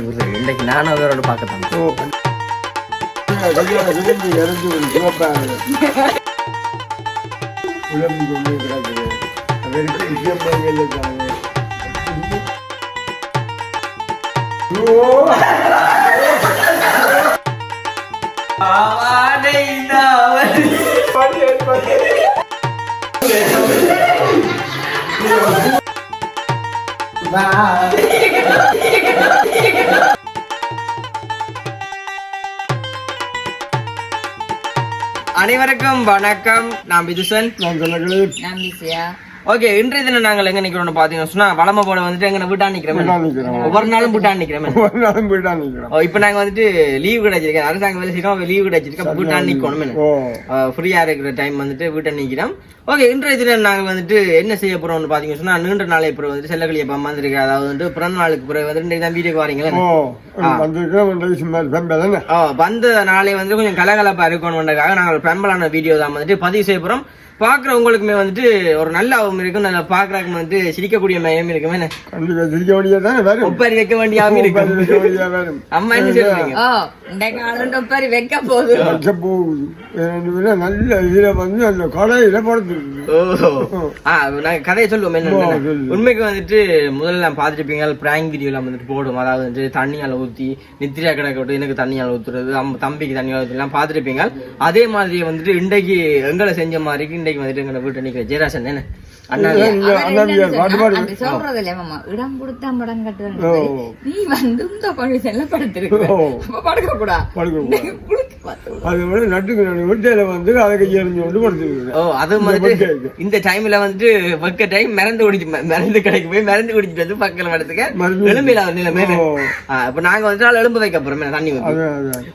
இன்னைக்கு நானும் அவரோட பார்க்கத்தான் ஓ. இருக்காங்க அனைவருக்கும் வணக்கம். நான் விதுசன் நான் சொல்லங்களே நம்பிக்கையா ஓகே இன்றைய தினம் நாங்கள் எங்க நிக்கிறோம்னு பாத்தீங்கன்னா சொன்னா வளம போட வந்துட்டு எங்க வீட்டா நிக்கிறோம். ஒவ்வொரு நாளும் வீட்டா நிக்கிறோம். ஒரு நாளும் போயிட்டா நிற்கிறோம் ஓ, இப்ப நாங்க வந்துட்டு லீவ் கிடைச்சிருக்கேன் அரசாங்க வேலை செய்யறோம் லீவ் கிடைச்சிருக்கோம் வீட்டா நிக்கணும் ஃப்ரீயா இருக்கிற டைம் வந்துட்டு வீட்டை நிக்கிறோம். ஓகே இன்றைய தினம் நாங்க வந்துட்டு என்ன செய்ய போறோம்னு பாத்தீங்கன்னா சொன்னா நீண்ட நாளை பிறகு வந்துட்டு செல்லக்கிளிய பம்மா வந்திருக்கு அதாவது வந்து பிறந்த நாளுக்கு பிறகு வந்து தான் வீட்டுக்கு வரீங்களே பெம்பை வந்த நாளே வந்து கொஞ்சம் கலகலப்பா இருக்கணும்ன்றதுக்காக நாங்கள் பெம்பலான வீடியோ தான் வந்துட்டு பதிவு செய்ய போறோம். பாக்குறவங்களுக்குமே வந்துட்டு ஒரு நல்ல ஆபம் இருக்கும். நல்ல பாக்குறவங்க வந்து சிரிக்கக்கூடிய மயம் இருக்குமே. என்ன? கண்டிப்பா சிரிக்க வேண்டியது தானே வரும். ஒப்பாரி வைக்க இருக்கும். சிரிக்க வேண்டியது வரும். அம்மா என்ன டொப்பரி வைக்க போகுது. வைக்க நல்ல இதுல வந்து அந்த கடையில படுத்துருக்கு ஓ. ஆ கதையை சொல்லுவோம். என்ன. உண்மைக்கு வந்துட்டு முதல்ல நான் பார்த்துருப்பீங்க பிராங்க் வீடியோ எல்லாம் வந்துட்டு போடும். அதாவது வந்துட்டு தண்ணியால ஊத்தி நித்திரியா கிடக்க விட்டு எனக்கு தண்ணியால ஊத்துறது அம்மா தம்பிக்கு தண்ணியால ஊத்துறது எல்லாம் பார்த்துருப்பீங்க. அதே மாதிரி வந்துட்டு இன்றைக்கு எங்களை செஞ்ச மாதிரி இன்றைக்கு வந்துட்டு எங்களை வீட்டு நிக்கிற ஜெயராசன் என்ன அண்ணா இங்க அண்ணாவியார் பாட்டு பாடு அப்படி சொல்றது இல்ல மாமா இடம் கொடுத்தா படம் கட்டுறது ஓ. நீ வந்து இந்த படுத்திருக்க படுக்க கூடாது. அது வந்து நட்டுக்கு வீட்டையில வந்து கொண்டு படுத்துருக்கு ஓ அது டைம்ல வந்துட்டு வெக்க டைம் மறந்து குடிச்சு மறந்து கடைக்கு போய் மறந்து குடிச்சிட்டு வந்து பக்கத்துல படுத்துக்க. மருந்து எலும்பில நிலைமை ஓ. இப்ப நாங்க வந்துட்டு நாலு எலும்பு வைக்க போறோம் தண்ணி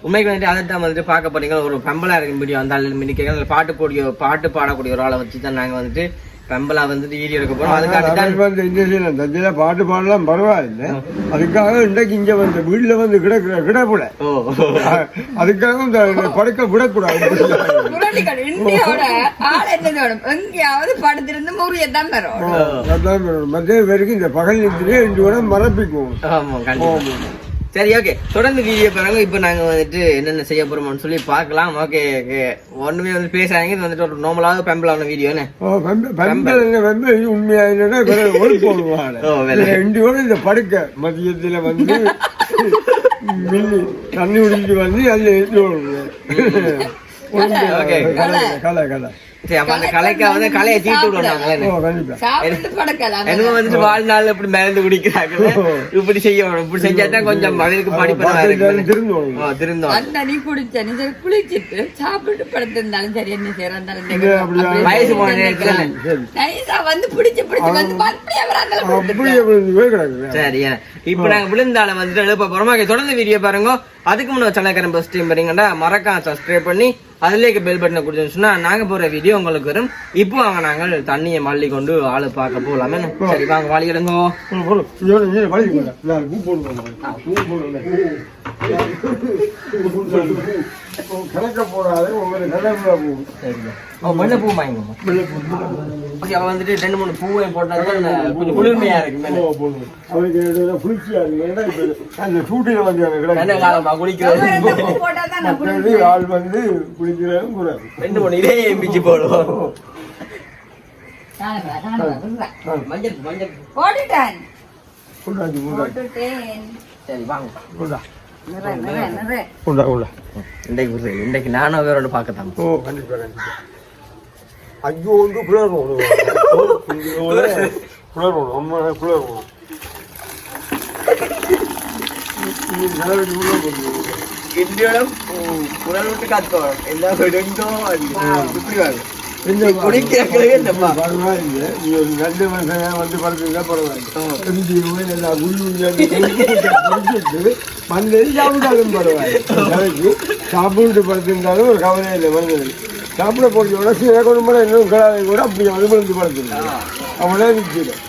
உண்மைக்கு வந்துட்டு அதை தான் வந்துட்டு பார்க்க போறீங்க. ஒரு பெம்பலா இருக்கும் வீடியோ அந்த பாட்டு கூடிய பாட்டு பாடக்கூடிய ஒரு ஆளை வச்சு தான் நாங்க வந்துட்டு வந்துட்டு வீடியோ எடுக்க போறோம். அதுக்காக தஞ்சையில பாட்டு பாடலாம் பரவாயில்லை. அதுக்காக இன்றைக்கு இங்க வந்து வீட்டுல வந்து கிடக்குற கிடப்புல. அதுக்காக இந்த படுக்க விடக்கூடாது. எங்கேயாவது படுத்திருந்து மத்திய பேருக்கு இந்த பகல் நித்திலே ரெண்டு கூட மரப்பிக்கும் ஆமா கண்டிப்பா. சரி ஓகே தொடர்ந்து வீடியோ பாருங்க. இப்போ நாங்க வந்துட்டு என்னென்ன செய்ய போறோம்னு சொல்லி பார்க்கலாம். ஓகே ஓகே ஒண்ணுமே வந்து பேசுறாங்க இது வந்துட்டு ஒரு நார்மலாக பெம்பலான வீடியோ என்ன? ஓ வெம்ப வெம்பல் என்ன வெம்ப இது உண்மையா இல்லைன்னா வேற. ஒரு போடுவாங்க. ரெண்டு இந்த படுக்க மதியத்துல வந்து மில்லி தண்ணி குடிச்சிட்டு வந்து அதுல எடுத்து ஓகே. கலை கலை கலை சரி அப்ப அந்த கலைக்கா வந்து கலையை தீர்த்து விடுவாங்க என்னமோ வந்துட்டு வாழ்நாள் இப்படி மறந்து குடிக்கிறாங்க இப்படி செய்யணும் இப்படி செஞ்சாதான் கொஞ்சம் மனிதனுக்கு படிப்பு திருந்தோம் அந்த நீ குடிச்ச நீ சரி குளிச்சிட்டு சாப்பிட்டு படுத்திருந்தாலும் சரி என்ன? வயசு போன நேரத்துல. வந்து பிடிச்சு பிடிச்சு வந்து மறுபடியும் அவர் அந்த அப்படியே விழுந்து கிடக்குது. சரி இப்போ நாங்க விழுந்தால வந்துட்டு எழுப்ப போறோம். தொடர்ந்து வீடியோ பாருங்க. அதுக்கு முன்னாடி சேனல் பஸ் டீம் பாருங்கடா மறக்காம சப்ஸ்கிரைப் பண்ணி அதுலேயே பெல் பட்டனை கொடுத்துன்னு சொன்னா நாங்க போற வீடியோ உங்களுக்கு வரும். இப்போ வாங்க நாங்கள் தண்ணியை மல்லி கொண்டு ஆளு பார்க்க போலாமே. சரி வாங்க வாழி எடுங்க. கணக்க போடாது ஒவ்வொரு கணக்குல பூ ஓ வெள்ளை பூ வாங்கிக்கோங்க வெள்ளை பூ. ஓகே அவ வந்துட்டு ரெண்டு மூணு பூவையும் போட்டாதான் கொஞ்சம் குளிர்மையா இருக்கு. அவனுக்கு குளிர்ச்சியா இருக்கு. அந்த சூட்டில வந்து அவன் என்ன கிடக்கு. காலமா குளிக்கிறது ஆள் வந்து குளிக்கிறதும் கூடாது. ரெண்டு மூணு இதே எம்பிச்சு போடுவோம் மஞ்சள் மஞ்சள். போட்டுட்டேன் சரி வாங்க கொண்டா, கொண்டா. இன்றைக்கு விடுறேன் இன்றைக்கு நானும் அவரோட பார்க்கத்தான் ஓ கண்டிப்பா கண்டிப்பா. ஐயோ வந்து இந்தியோட விட்டு காத்துக்கோம் எல்லா இப்படி வாங்க குடிக்கிறே இல்லப்பா பரவாயில்லை நீ ஒரு நல்ல மனுஷனா வந்து படுத்துருந்தா பரவாயில்லை. எம்ஜி போய் நல்லா குடிச்சிட்டு மண்ணெறி சாப்பிட்டாலும் பரவாயில்லை. சாப்பிட்டு படுத்திருந்தாலும் ஒரு கவலை இல்லை மனிதனுக்கு சாப்பிட போட்டு உடச்சு கொண்டு போல இன்னும் கிடாதை கூட அப்படி அது விழுந்து படுத்துருந்தாங்க அவனே நிற்கிறேன்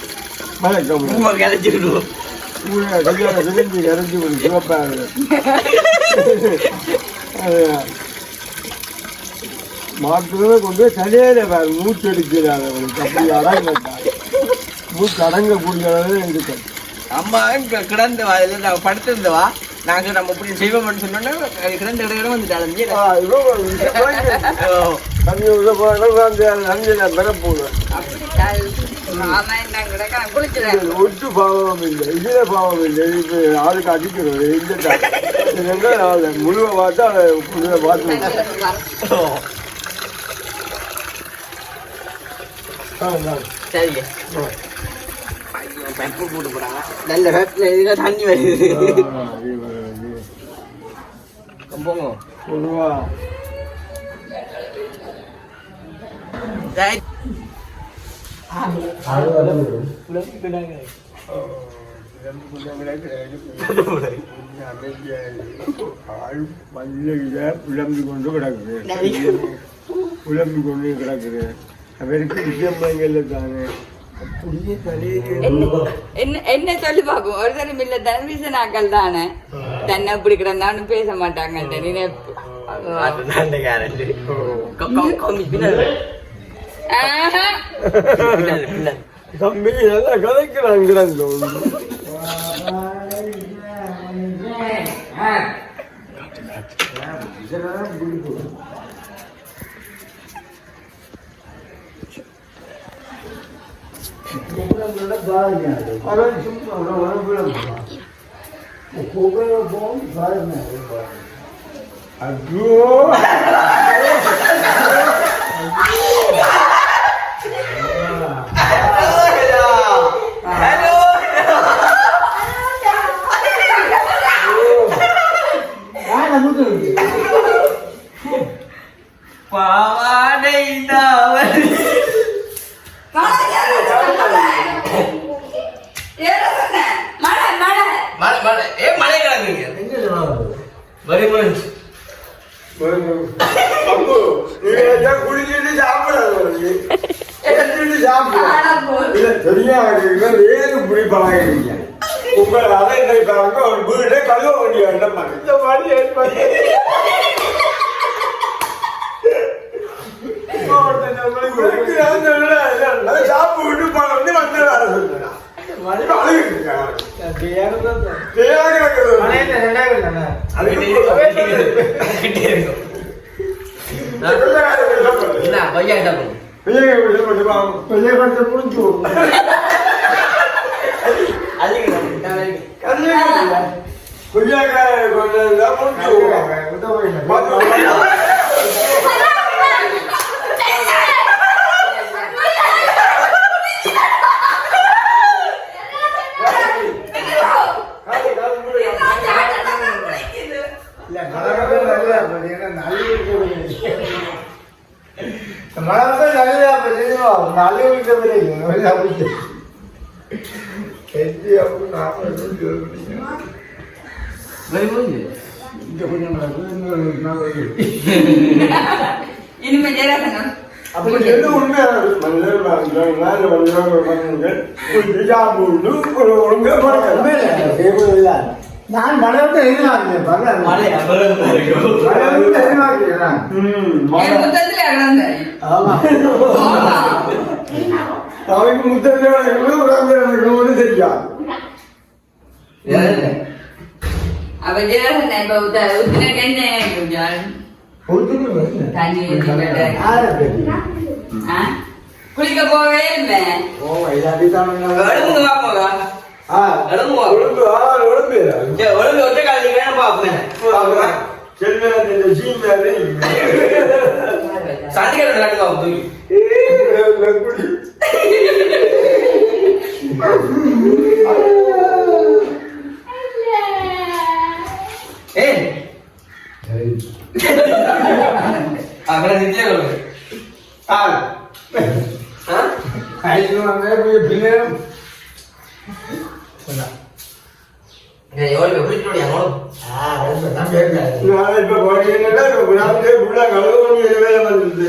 மழை கம்மி கிளச்சிடுவோம் ஊழ கல்யாண சிலிண்டி இறஞ்சி ஒரு சிவப்பாக மாற்றுறதை கொண்டு போய் தலையில வேறு மூச்சு எடுக்கிறார் அவனுக்கு அப்படி அடங்க மூச்சு அடங்கக்கூடிய அளவு இருக்கும் அம்மா கிடந்து வா இல்ல நான் படுத்திருந்தவா நாங்க நம்ம இப்படி செய்வோம்னு சொன்னோன்னே கிடந்த இடம் வந்துட்டாலும் ஒட்டு பாவம் இல்லை இதுல பாவம் இல்லை. இப்ப ஆளுக்கு அடிக்கிறது இந்த முழுவ பார்த்தா அதை முழுவ பார்த்து சரிங்க ஐயோ பெப்பு போட்டு போறாங்க நல்ல வெப்பில் இதுல தண்ணி வருது போங்க பொதுவா Right. புலம்பி கொண்டு கிடக்குது புலம்பி கொண்டு கிடக்குது தானே அப்படியே தலையில என்ன சொல்லி பார்ப்போம் ஒரு தரம் இல்ல தனவீசனாக்கள் தானே தன்னை கிடந்தான்னு பேச மாட்டாங்க நினைப்பு இந்த கேரட் கம்மி பின்னாடி ஆஹா. பின்னாடி பின்னாடி தம்பி நல்லா கதைக்கிறான் கிடந்து அவன் சும்மா அவன் புலம்புறான் ஐயோ பாவாடை தாவல் ஏதோ தெரியாத இவங்க ஏது இப்படி பழகுறீங்க? உங்களால இன்னைக்கு பாருங்க, ஒரு வீடே கழுவ வேண்டிய வேண்டாம் பாருங்க. இந்த மாதிரி ஏற்பாடு. இவருக்கு நான் சொல்லல, இல்ல, நான் சாப்பிட்டு போனோடனே வந்து வேலை சொல்றேன். இப்ப அழுகுறீங்க. தெரியாத கிடக்குது. அதுக்கு கிட்டே இருக்கும். என்ன பண்ணும் பிள்ளைங்க இப்படி பண்ணுவா, பிள்ளைங்க கொஞ்சம் புரிஞ்சு விடும். கல்யாணம் கொய்யாக்காய் கொஞ்சம் இதா புரிஞ்சு விடும். பார்த்து காலி, காலி மூடு. வரி முடிஞ்சு இனிமே ஜெயராசனம் அப்படி எது உண்மையான மனிதர் மனிதர்கள். நான் எதிர்பார்க்கிறேன் எதிர்பார்க்கிறேன் தெரியாது. அவ ஜெயராசன் இப்ப உத்த உத்தினக்கு என்ன கொஞ்சம்? குளிக்க போவே இல்லை ஓ, இல்லாட்டி தான் நான் எழுந்து வாப்போங்க ஆ, எழுந்து வா ஒழுங்கு, ஆ, ஒழுங்கு. சரி, ஒழுங்கு ஒற்றை காலி வேணும் பாப்பேன் பார்க்கலாம். செல்வன் இந்த சீமையாலே சண்டிகர் நடக்குதா தூக்கி குடி. ஏய் அப்புறம் நித்யா கொள்ளுங்க ஆ. ஐந்து வந்து போய் பிள்ளையும் எவ்வளவு எப்படி எவ்வளவு ஆ, ரொம்ப தான் கேட்கல. நான் இப்ப போறீங்கன்னா இப்ப நாமளே புள்ள கழுவ வேண்டிய வேலை வந்தது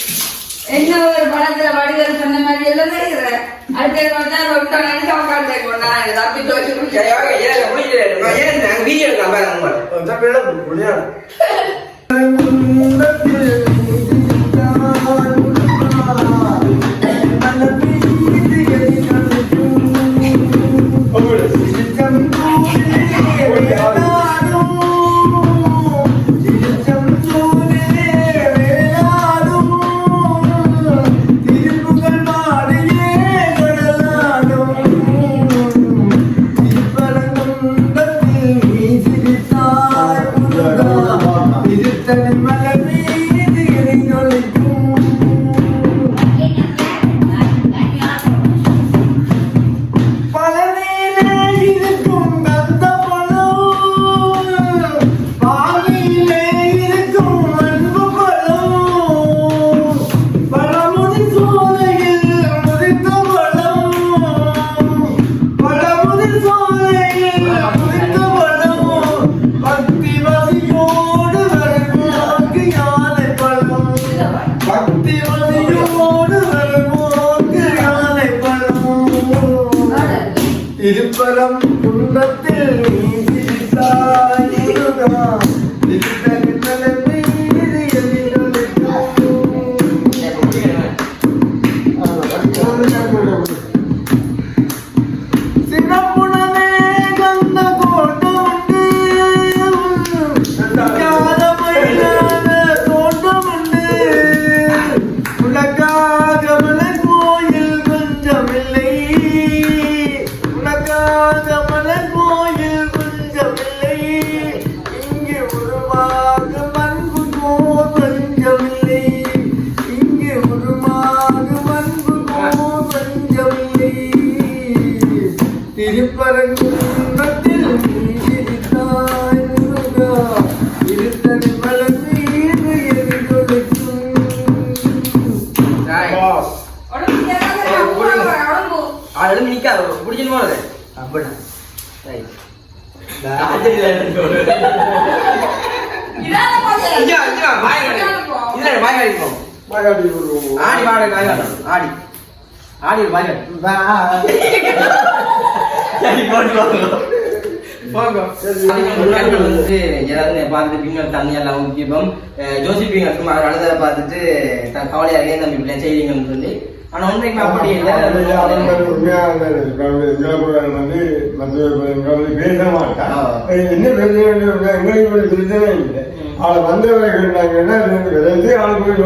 அடுத்த பார்த்தா ரொம்ப நினைச்சு உட்காந்து கொண்டா தப்பி தோச்சு வீடியோ எடுக்கலாம் பாருங்க இதுல வாய் கடிப்போம். மாயாடி விடுவோம். ஆடி. ஆடி. பார்த்துட்டு தண்ணி எல்லாம் ஊற்றிப்போம் ஜோசிப்பீங்க சும்மா அழுத பார்த்துட்டு த- கவலையா இருக்கேன் தம்பி இப்படி செய்வீங்கன்னு சொல்லி. ஆனா உண்மைக்கு அப்படி இல்லை வந்து. ஆ. என்ன பிரச்சனை இல்லை, எங்களுக்கு ஒரு பிரச்சனை இல்லை. ஆளை வந்தவரை கேட்டாங்கன்னா, வந்து விளையாட்டு, ஆளுக்கு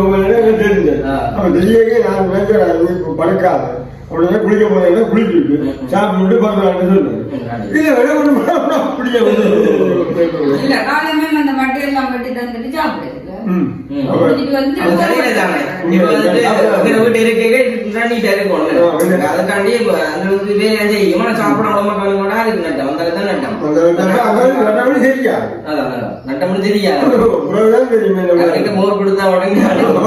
தெரிஞ்சது. ஆ. அவன் தெரியவே நான் இப்ப படுக்காது. உடனே குளிக்க போறேன்னா குளிச்சுட்டு சாப்பிட்டு பரவாயில்ல சொன்னேன் இல்ல வேற பண்ணாம வந்து எல்லாம் கட்டி தந்துட்டு சாப்பிடுது ம். ம். அப்ப- இது வந்து அது சரியில்லை தானே. இப்ப வந்துட்டு உங்க வீட்டு இருக்கையே இப்படிதான் நீட்டா இருக்கணும். அதுக்காண்டி இப்ப அந்த வந்து வேலை செய்யும். ஆனா சாப்பிட விட மாட்டாங்க கூட அதுக்கு நட்டம். அந்த அளவுக்கு தான் நட்டம். அந்த அதாவது நடவடி சரியா அதான், அதான். நட்டம்னு தெரியாது. உறவுதான் தெரியுமே அவர்கிட்ட நம்ம. மோர் கொடுத்தா உடனே ஆடும்.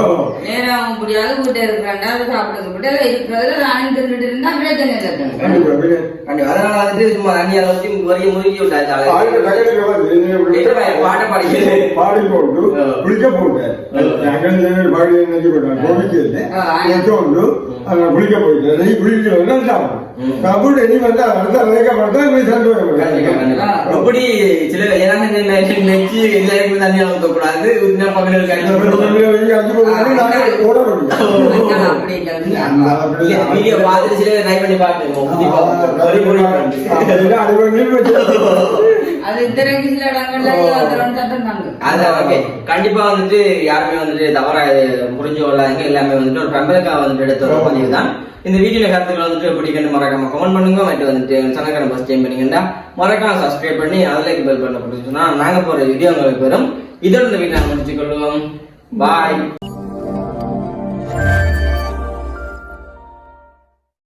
நேரம் முடியாது வீட்டை இருக்கிறாண்டா அதை சாப்பிடுறது விட்டு இருக்கிறதுல நானும் திருட்டு இருந்தா பிரச்சனை இல்லை கண்டிப்பா, பின்ன. கண்டிப்பா. அதனால வந்துட்டு சும்மா தண்ணியை ஊத்தி வரிய முறுக்கி விட்டாச்சு ஆளை. ஆளுக்கு தகவல் வந்து என்ன இப்படி எட்டு பையன் பாட்டை பாடிக்கிறது. பாடி போட்டு ஆ. குளிக்க போட்டேன் ஆ. కబుడు ఎన్ని పడతారు పడతారు లేక పడతారు మీ அப்படி கண்டிப்பா வந்துட்டு யாருமே வந்துட்டு தவறா புரிஞ்சு கொள்ளாதீங்க எல்லாமே வந்துட்டு ஒரு பிரம்பலக்கா வந்துட்டு எடுத்து தான் இந்த வீடியோல கருத்துக்கள் வந்துட்டு பிடிக்கணும் மறக்காம கமெண்ட் பண்ணுங்க. மற்றும் வந்துட்டு சனக்கரம் ஃபர்ஸ்ட் டைம் பண்ணீங்கன்னா மறக்காம சப்ஸ்கிரைப் பண்ணி அதில் பெல் பண்ண போட்டுச்சுன்னா நாங்க போற வீடியோ உங்களுக்கு வரும். இதோட இந்த வீடியோ முடிச்சுக்கொள்வோம் பாய்